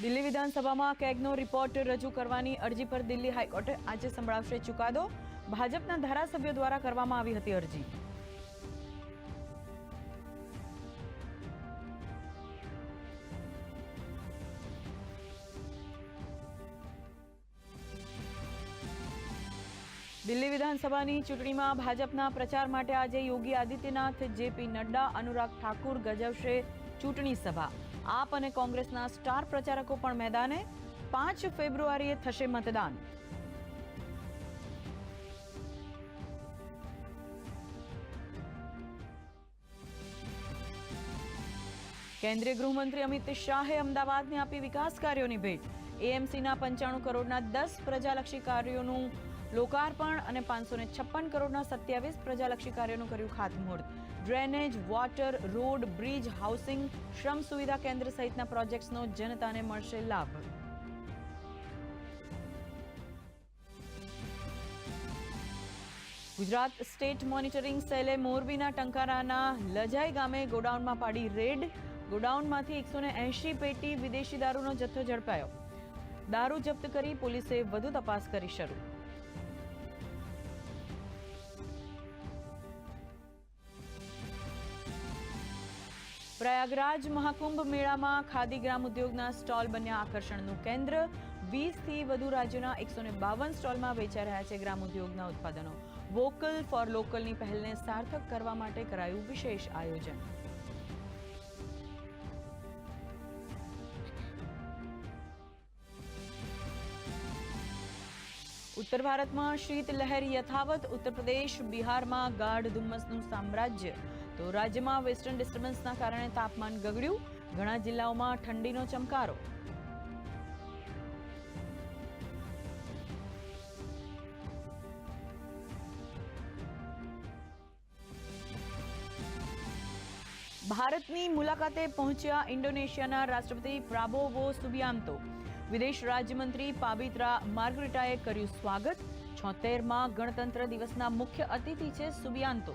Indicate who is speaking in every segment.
Speaker 1: દિલ્હી વિધાનસભામાં કેગનો રિપોર્ટ રજૂ કરવાની અરજી પર દિલ્હી હાઈકોર્ટે આજે સંભળાવશે ચુકાદો. ભાજપના ધારાસભ્યો દ્વારા કરવામાં આવી હતી અરજી. દિલ્હી વિધાનસભાની ચૂંટણીમાં ભાજપના પ્રચાર માટે આજે યોગી આદિત્યનાથ, જેપી નડ્ડા, અનુરાગ ઠાકુર ગજવશે ચૂંટણી સભા. આપ અને કોંગ્રેસના સ્ટાર પ્રચારકો પણ મેદાને પાંચ ફેબ્રુઆરીએ થશે મતદાન. કેન્દ્રીય ગૃહમંત્રી અમિત શાહે અમદાવાદને આપી વિકાસ કાર્યોની ભેટ. એએમસીના પંચાણું કરોડના દસ પ્રજાલક્ષી કાર્યોનું લોકાર્પણ અને પાંચસો ને છપ્પન કરોડના સત્યાવીસ પ્રજાલક્ષી કાર્યોનું કર્યું ખાતમુહૂર્ત. Drainage, water, road, bridge, housing, શ્રમ સુવિધા કેન્દ્ર સહિતના પ્રોજેક્ટ્સનો જનતાને મળશે લાભ. ગુજરાત સ્ટેટ મોનિટરિંગ સેલે મોરબીના ટંકારાના લજાઈ ગામે ગોડાઉનમાં પાડી રેડ. ગોડાઉનમાંથી એકસો એંશી પેટી વિદેશી દારૂનો જથ્થો ઝડપાયો. દારૂ જપ્ત કરી પોલીસે વધુ તપાસ કરી શરૂ. પ્રયાગરાજ મહાકુંભ મેળામાં ખાદી ગ્રામ ઉદ્યોગના સ્ટોલ બન્યા આકર્ષણનું કેન્દ્ર. વીસથી વધુ રાજ્યોના એકસો બાવન સ્ટોલમાં વેચાઈ રહ્યા છે ગ્રામ ઉદ્યોગના ઉત્પાદનો. વોકલ ફોર લોકલની પહેલને સાર્થક કરવા માટે કરાયું વિશેષ આયોજન. ઉત્તર ભારતમાં શીત લહેર યથાવત, ઉત્તર પ્રદેશ, બિહારમાં ગાઢ ધુમ્મસનું સામ્રાજ્ય. તો રાજ્યમાં વેસ્ટર્ન ડિસ્ટર્બન્સના કારણે તાપમાન ગગડ્યું. ઘણા જિલ્લાઓમાં ઠંડીનો ચમકારો. ભારતની મુલાકાતે પહોંચ્યા ઇન્ડોનેશિયાના રાષ્ટ્રપતિ પ્રાબોવો સુબિયાન્તો વિદેશ રાજ્યમંત્રી પાબિત્રા માર્ગરેટાએ કર્યું સ્વાગત. છોતેરમાં ગણતંત્ર દિવસના મુખ્ય અતિથિ છે સુબિયાન્તો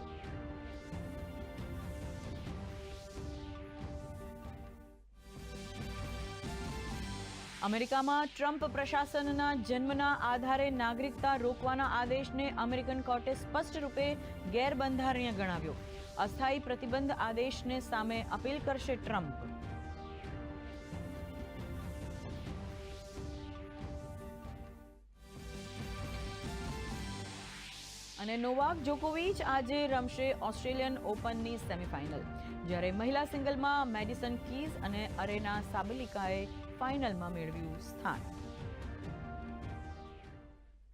Speaker 1: અમેરિકામાં ટ્રમ્પ પ્રશાસનના જન્મના આધારે નાગરિકતા રોકવાના આદેશને અમેરિકન કોર્ટે સ્પષ્ટ રૂપે ગેરબંધારણીય ગણાવ્યો. અસ્થાયી પ્રતિબંધ આદેશને સામે અપીલ કરશે ટ્રમ્પ. અને નોવાક જોકોવિચ આજે રમશે ઓસ્ટ્રેલિયન ઓપનની સેમીફાઇનલ. જ્યારે મહિલા સિંગલમાં મેડિસન કીઝ અને અરેના સાબલિકાએ ફાઇનલમાં મેળવ્યું સ્થાન.